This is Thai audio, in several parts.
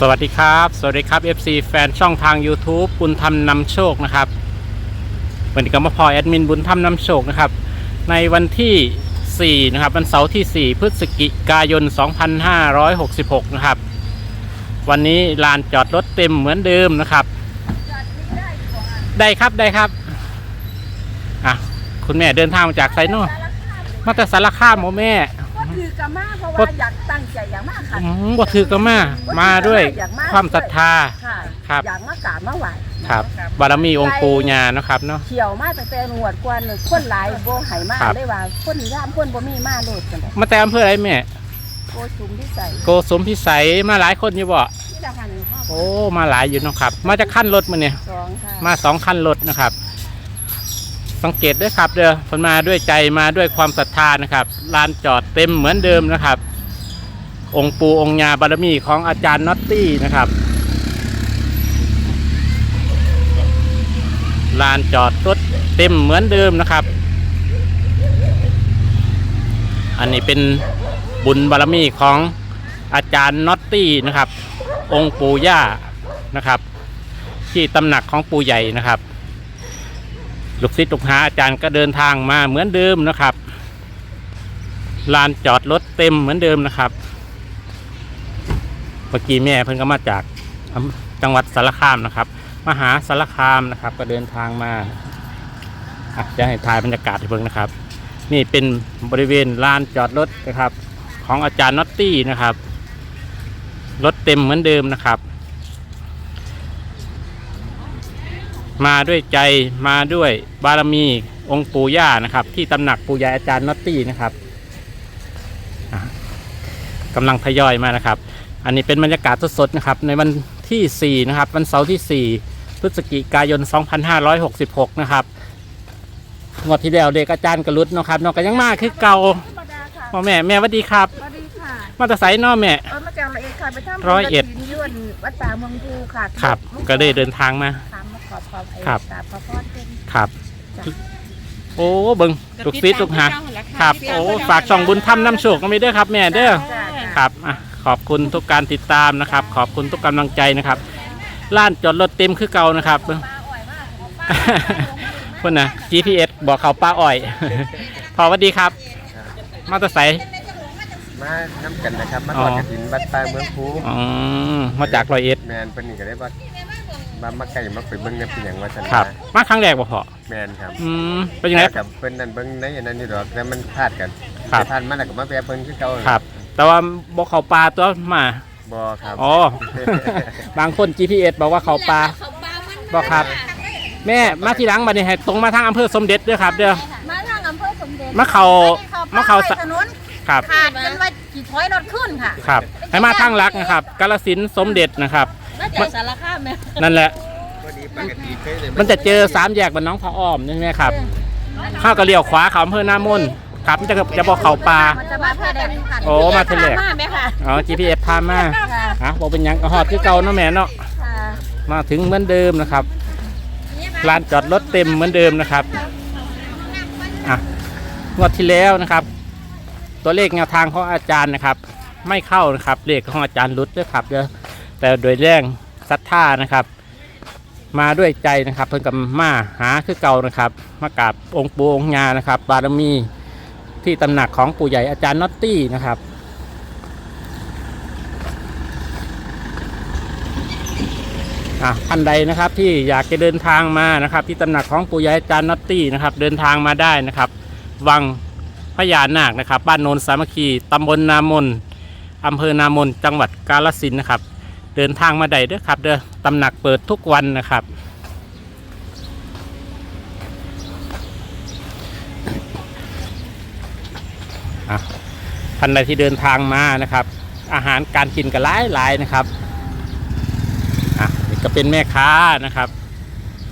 สวัสดีครับ สวัสดีครับ FC แฟนช่องทาง YouTube บุญธรรมนำโชคนะครับวันนี้ก็มาพอแอดมินบุญธรรมนำโชคนะครับ ในวันที่ 4 นะครับ วันเสาร์ที่ 4 พฤศจิกายน 2566 นะครับ วันนี้ลานจอดรถเต็มเหมือนเดิมนะครับ ได้ครับได้ครับ อะ คุณแม่เดินทางมาจากไซโนมาแต่สารคามโมแม่ ถือกะมาเพราะก็ว่าอยากตั้งใจอยากมาค่ะอืมบ่ถือก็มามาด้วยความศรัทธา ค่ะครับ อยากมากราบมาไหว้ครับ บารมีองค์ปูญาเนาะครับเนาะ เขียวมาตั้งแต่หนวดกวนเลยคนหลายบ่ให้มาครับได้ว่าคนย่ามคนบ่มีมาโลดกันเลยมาแต่อำเภออะไรแม่ โกสุมที่ใส่โกสมพิสัยมาหลายคนอยู่บ่ที่ละหันห้าโอ้มาหลายอยู่เนาะครับ มาจากขั้นรถมาเนี่ย สองค่ะมาสองคันรถนะครับ สังเกตด้วยครับเด้อคนมาด้วยใจมาด้วยความศรัทธานะครับลานจอดเต็มเหมือนเดิมนะครับ องค์ปูองค์ญาบารมีของอาจารย์น็อตตี้นะครับลานจอดรถเต็มเหมือนเดิมนะครับ อันนี้เป็นบุญบารมีของอาจารย์น็อตตี้นะครับ องค์ปู่ย่านะครับ ที่ตำหนักของปู่ใหญ่นะครับ ลูกศิษย์ลูกหาอาจารย์ก็เดินทางมาเหมือนเดิมนะครับลานจอดรถเต็มเหมือนเดิมนะครับเมื่อกี้แม่เพิ่นก็มาจากจังหวัดสารคามนะครับมาหาสารคามนะครับ ก็เดินทางมาอะจะให้ถ่ายบรรยากาศให้เพิ่งนะครับ นี่เป็นบริเวณลานจอดรถนะครับ ของอาจารย์น็อตตี้นะครับรถเต็มเหมือนเดิมนะครับ มาด้วยใจมาด้วยบารมีองค์ปู่ย่านะครับ ที่ตำหนักปู่ย่าอาจารย์น็อตตี้นะครับอะกำลังทยอยมานะครับ อันนี้เป็นบรรยากาศสดๆนะครับ ในวันที่4นะครับวันเสาร์ที่ 4 พฤศจิกายน 2566 นะครับงวดที่แล้วเด็กอาจารย์กระลุดเนาะครับเนอกก็ยังมาคือเก่าธรรมดาค่ะพ่อแม่แม่หวัดดีครับสวัสดีค่ะมาแตะไซน์เนาะแม่เออมาจากละเอียดค่ะไปทำร้อยเอ็ดบุญกฐินยวนวัดป่าเมืองภูค่ะครับ ก็ได้เดินทางมาถามมา ขอบขอบไอ้ครับ กราบขอพรเพิ่น ครับ จ้ะ โอ้เบิงลูกศิษย์ลูกหาครับ โอ้ฝากช่องบุญธรรมน้ำโชคก็ไม่เด้อครับ แม่เด้อ จ้ะจ้ะ ครับอะขอบคุณทุกการติดตามนะครับ ขอบคุณทุกกำลังใจนะครับล้านจอดรถเต็มคือเก่านะครับป้าอ่อยมากของป้าคนนะ GPS บอกเขาป้าอ้อย พอสวัสดีครับ มาแตะไซค์มาน้ำกันนะครับ มาอ๋ทออดกระถินบัดปลายเมืองภูอ๋อมาจากร้อยเอ็ดแมนเพิ่นนี่ก็ได้ว่า มามาไก่มาไปเบิ่งกันเป็นอย่างว่าซั่นครับ มาครั้งแรกบ่พอแมนครับอืมเป็นยังไง กับเพิ่นนั่นเบิ่งในอันนั้นอยู่ดอกแล้วมันพลาดกันครับ ไปพลาดมาแล้วก็มาแวะเพิ่นคือเก่าครับ แต่ว่าบอกเขาปลาตัวมา บ่ครับ อ๋อ บางคน GPS บอกว่าเขาปลาบอกครับ แม่มาทีหลังมาเนี่ยให้ตรงมาทางอำเภอสมเด็จด้วยครับ เด้อ มาทางอำเภอสมเด็จมาเขามาเขาไปสะถนนครับ ขาดกันว่ากี่ถอยรถขึ้นค่ะ ครับ ให้มาทางลักนะครับ กาลสินธุ์สมเด็จนะครับ มาจากสารคามไหมนั่นแหละ พอดีปกติเคยเลยมันจะเจอสามแยกบ้านน้องพระอ้อมใช่ไหมครับข้าวกระเลี้ยวขวาเขาอำเภอหน้ามนครับมันจะจะบอกเขาปลา มันจะมาเพื่อได้ค่ะโอ้มาเทเลก มาไหมค่ะอ๋อ GPS พามาค่ะอะบอกเป็นหยังก็ฮอดคือเก่าเนาะแม่เนาะค่ะมาถึงเหมือนเดิมนะครับลานจอดรถเต็มเหมือนเดิมนะครับอะงวดที่แล้วนะครับ ตัวเลขแนวทางของอาจารย์นะครับ ไม่เข้านะครับเลขของอาจารย์รุดด้วยครับเด้อ แต่โดยแรงศรัทธานะครับ มาด้วยใจนะครับเพิ่นกับมาหาคือเก่านะครับ มากราบองค์ปูองค์ญานะครับ บารมีที่ตำหนักของปู่ใหญ่อาจารย์น็อตตี้นะครับอะท่านใดนะครับที่อยากจะเดินทางมานะครับ ที่ตำหนักของปู่ใหญ่อาจารย์น็อตตี้นะครับ เดินทางมาได้นะครับ วังพญานาคนะครับ บ้านโนนสามัคคีตำบลนามนอำเภอนามนจังหวัดกาฬสินนะครับ เดินทางมาได้เด้อครับ เด้อตำหนักเปิดทุกวันนะครับ ท่านใดที่เดินทางมานะครับ อาหารการกินก็หลายหลายนะครับอะนี่ก็เป็นแม่ค้านะครับ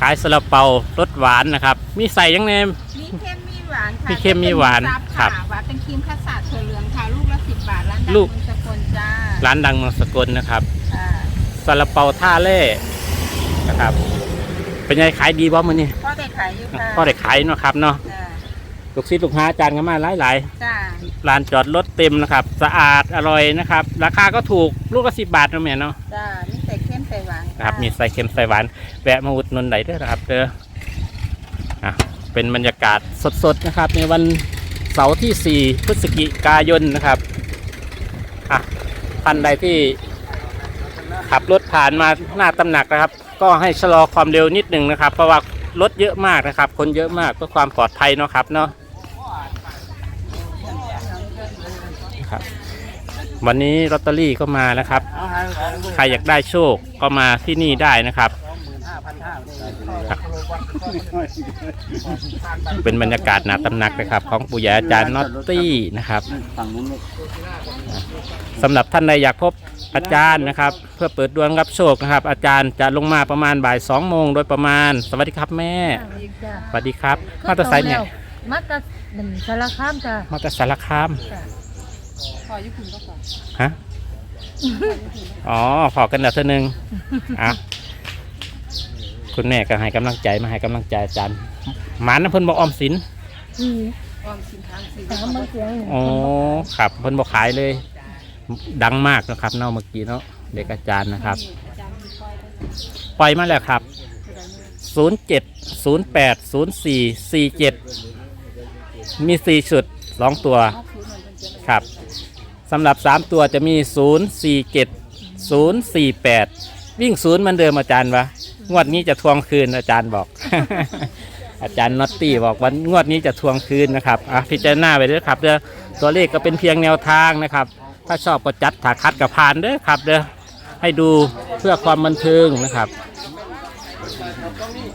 ขายซาลาเปารสหวานนะครับ มีใส่ยังไงมีเค็ม หวานค่ะมีเค็มมีหวานจะเป็ซัครับหวานเป็นครีมคัสตาร์ดถั่วเหลืองค่ะลูกละสิบบาทร้านดังลูกเมืองสกลจ้าร้านดังเมืองสกลนะครับอ่าซาลาเปาท่าเล่นะครับ เป็นไงขายดีบ่มื้อนี้พ่อได้ขายอยู่ค่ะก็ได้ขายเนาะครับเนาะจ้าลูกศิษย์ลูกหาอาจารย์กันมาหลายจ้าๆลานจอดรถเต็มนะครับ สะอาดอร่อยนะครับ ราคาก็ถูกลูกละสิบบาทนะแม่เนาะจ้ามีใส่เข้มใส่หวานนะครับมีใส่เค็มใส่หวานแวะมาอุดหนุนไหนด้วยนะครับเด้ออะ เป็นบรรยากาศสดๆนะครับ ในวันเสาร์ที่ 4 พฤศจิกายนนะครับอะท่านใดที่ขับรถผ่านมาหน้าตำหนักนะครับ ก็ให้ชะลอความเร็วนิดหนึ่งนะครับ เพราะว่ารถเยอะมากนะครับ คนเยอะมากเพื่อความปลอดภัยเนาะครับเนาะครับ วันนี้ลอตเตอรี่ก็มานะครับ ใครอยากได้โชคก็มาที่นี่ได้นะครับครับ เป็นบรรยากาศหนาตำหนักนะครับ ของปู่ย่าอาจารย์นอตตี้นะครับสำหรับท่านใดอยากพบอาจารย์นะครับ เพื่อเปิดดวงรับโชคนะครับ อาจารย์จะลงมาประมาณบ่ายสองโมงโดยประมาณ สวัสดีครับแม่จ้ะสวัสดีครับ มาตาไซค์เนี่ยมาตาหนึ่งสารคามจ้ะมาตาสารคามขอญี่ปุ่นก็ก่อนฮะอ๋อพอกันเดี๋ยวเท่านึงอะ คุณแม่ก็ให้กำลังใจมาให้กำลังใจอาจารย์หมานะเพิ่นบอกออมสินอืมออมสินค้างสิถามมันเสียงอ๋อครับเพิ่นบอกขายเลย ดังมากนะครับเนาะเมื่อกี้เนาะเด็กอาจารย์นะครับจานที่ก้อยได้ปล่อยมาแล้วครับ 07 08 04 47 มี 4 ชุด 2 ตัวเอาคืนเหมือนเป็นเจ้าครับสำหรับ 3 ตัวจะมี 047 048 วิ่งศูนย์เหมือนเดิมอาจารย์วะ งวดนี้จะทวงคืนอาจารย์บอก อาจารย์น็อตตี้บอกวันงวดนี้จะทวงคืนนะครับอะพิจารณาไปด้วยครับเด้อตัวเลขก็เป็นเพียงแนวทางนะครับ ถ้าชอบก็จัดถาคัดกับพานเด้อครับเด้อให้ดูเพื่อความบันเทิงนะครับ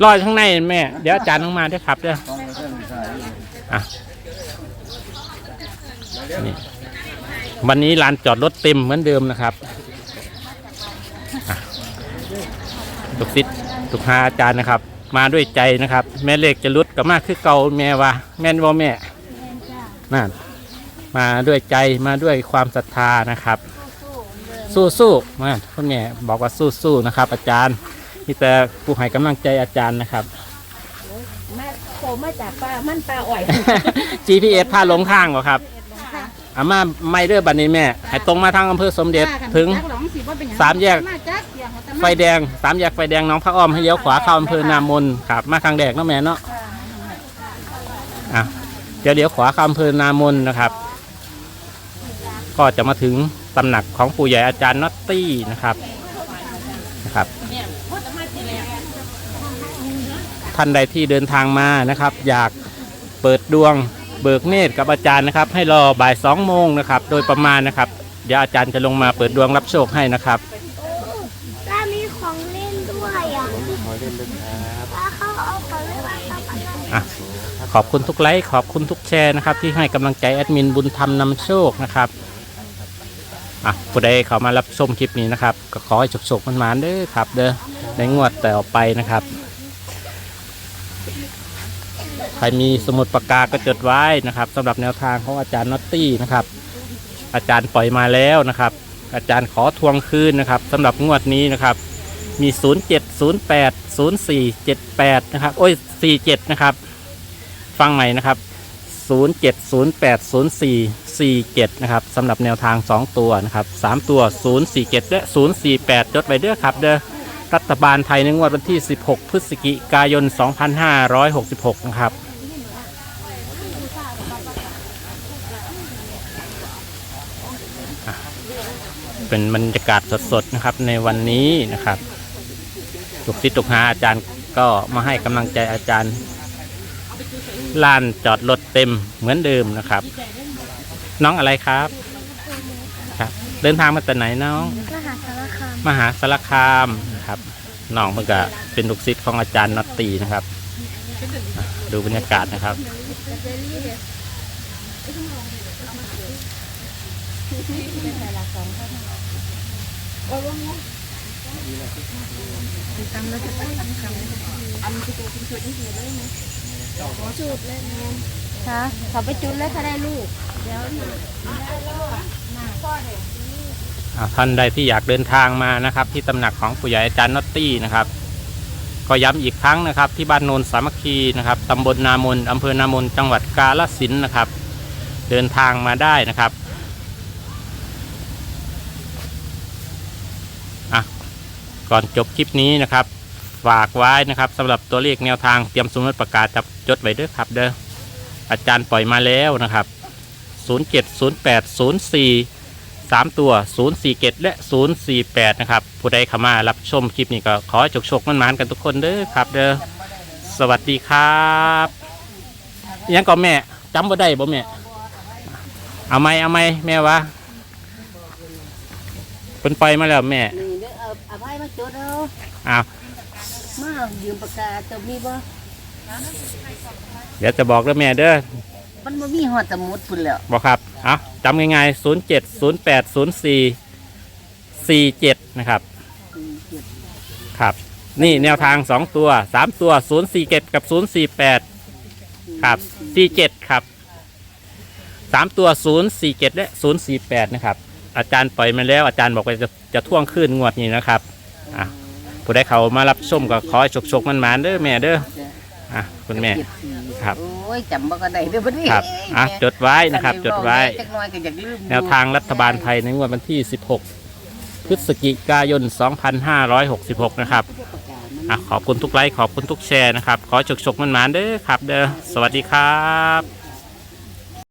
รอยข้างในแม่ เดี๋ยวอาจารย์ต้องมาด้วยครับเด้ออะนี่วันนี้ลานจอดรถเต็มเหมือนเดิมนะครับอะทุกซิดทุ กหาอาจารย์นะครับ มาด้วยใจนะครับ แม่เลขจะลุดกับมากคือเก่าแม่ว่าแม่นว่าแม่นั่นมาด้วยใจมาด้วยความศรัทธานะครับ สู้สู้ๆมาคุณแม่บอกว่าสู้สู้ๆนะครับ อาจารย์มีแต่ผู้ให้กำลังใจอาจารย์นะครับมาโผล่มาจากป้ามันปลาอ่อย GPS พาหลงทางเหรอครับอามาไม่เด้อบัดนี้แม่ให้ตรงมาทางอำเภอสมเด็จถึงสามแยก ไฟแดงสามแยกไฟแดงหน้องพระอ้อมให้เลี้ยวขวาเข้าอำเภอนามนครับมาทางแดกเนาะแม่เนาะอะเดี๋ยวเลี้ยวขวาเข้าอำเภอนามนนะครับ ก็จะมาถึงตำหนักของปู่ใหญ่อาจารย์น็อตตี้นะครับนะครับ ท่านใดที่เดินทางมานะครับ อยากเปิดดวงเบิกเนตรกับอาจารย์นะครับ ให้รอบ่ายสองโมงนะครับ โดยประมาณนะครับ เดี๋ยวอาจารย์จะลงมาเปิดดวงรับโชคให้นะครับ ป้ามีของเล่นด้วยอะ ขอเล่นด้วยครับ ป้าเขาเอาของเล่นมาทำอะไร อะ ขอบคุณทุกไลค์ขอบคุณทุกแชร์นะครับ ที่ให้กำลังใจแอดมินบุญธรรมนำโชคนะครับอะผู้ใดเข้ามารับชมคลิปนี้นะครับ ก็ขอให้โชคๆมันมาเด้อครับ เด้อในงวดแต่ออกไปนะครับ ใครมีสมุดปากกาก็จดไว้นะครับสำหรับแนวทางของอาจารย์น็อตตี้นะครับ อาจารย์ปล่อยมาแล้วนะครับ อาจารย์ขอทวงคืนนะครับสำหรับงวดนี้นะครับ มี 07 08 04 78 นะครับ โอ้ย 47 นะครับ ฟังใหม่นะครับ 07 08 04 47 นะครับสำหรับแนวทาง 2 ตัวนะครับ 3 ตัว 047 และ 048จดไปเด้อครับ เด้อรัฐบาลไทยในงวดวันที่ 16 พฤศจิกายน 2566 นะครับเป็นบรรยากาศสดๆนะครับในวันนี้นะครับทุกทิศทุกหาอาจารย์ก็มาให้กำลังใจอาจารย์ ลานจอดรถเต็มเหมือนเดิมนะครับ น้องอะไรครับครับ เดินทางมาแต่ไหนน้อง มหาสารคามมหาสารคามนะครับน้องมันก็เป็นลูกศิษย์ของอาจารย์นอตตีนะครับอะดูบรรยากาศนะครับค่ะเขาไปจุดแล้วถ้าได้ลูกอ่าท่านใดที่อยากเดินทางมานะครับ ที่ตำหนักของปู่ใหญ่อาจารย์นอตตี้นะครับ ก็ย้ำอีกครั้งนะครับ ที่บ้านโนนสามัคคีนะครับตำบลนามนอำเภอนามนจังหวัดกาฬสินนะครับ เดินทางมาได้นะครับอะก่อนจบคลิปนี้นะครับ ฝากไว้นะครับสำหรับตัวเลขแนวทางเตรียมสมุดประกาศจับจดไว้ด้วยครับ เด้ออาจารย์ปล่อยมาแล้วนะครับ 07 08 04 3 ตัว 047 และ 048 นะครับ ผู้ใดเข้ามารับชมคลิปนี้ก็ขอให้จกชกมันมานๆกันทุกคนเด้อครับ เด้อสวัสดีครับอิหยังก็แม่จำบ่ได้บ่แม่ เอาไหมเอาไหมแม่วะเพิ่นปล่อยมาแล้วแม่ นี่เด้อเอาเอาไว้มาจุดเอา อ้าว มายืมปากกาจะมีบ่เดี๋ยวจะบอกแล้วแม่เด้อมันบ่มีหอดสมุดพุ่นแล้วบอกครับเอาจำง่ายๆ0 7 0 8 0 4 4 7นะครับครับ นี่แนวทาง 2 ตัว 3 ตัว 0 4 7 กับ 0 4 8 ครับ 4 7 ครับ 3 ตัว 0 4 7 และ 0 4 8 นะครับ อาจารย์ปล่อยมาแล้วอาจารย์บอกว่าจะจะท่วงขึ้นงวดนี้นะครับ อะ ผู้ใดเขามารับชมก็ขอให้ฉกๆมันมาๆเด้อแม่เด้ออะคุณแม่ ครับ โอ้ยจำบ่ก็ได้เด้อบัดนี้ครับอะจดไว้นะครับ จดไว้ จักหน่อยก็อยากลืมแนวทางรัฐบาลไทยในงวดวันที่ 16 พฤศจิกายน 2566 นะครับอะขอบคุณทุกไลค์ขอบคุณทุกแชร์นะครับ ขอฉกๆมันๆเด้อครับ เด้อสวัสดีครับ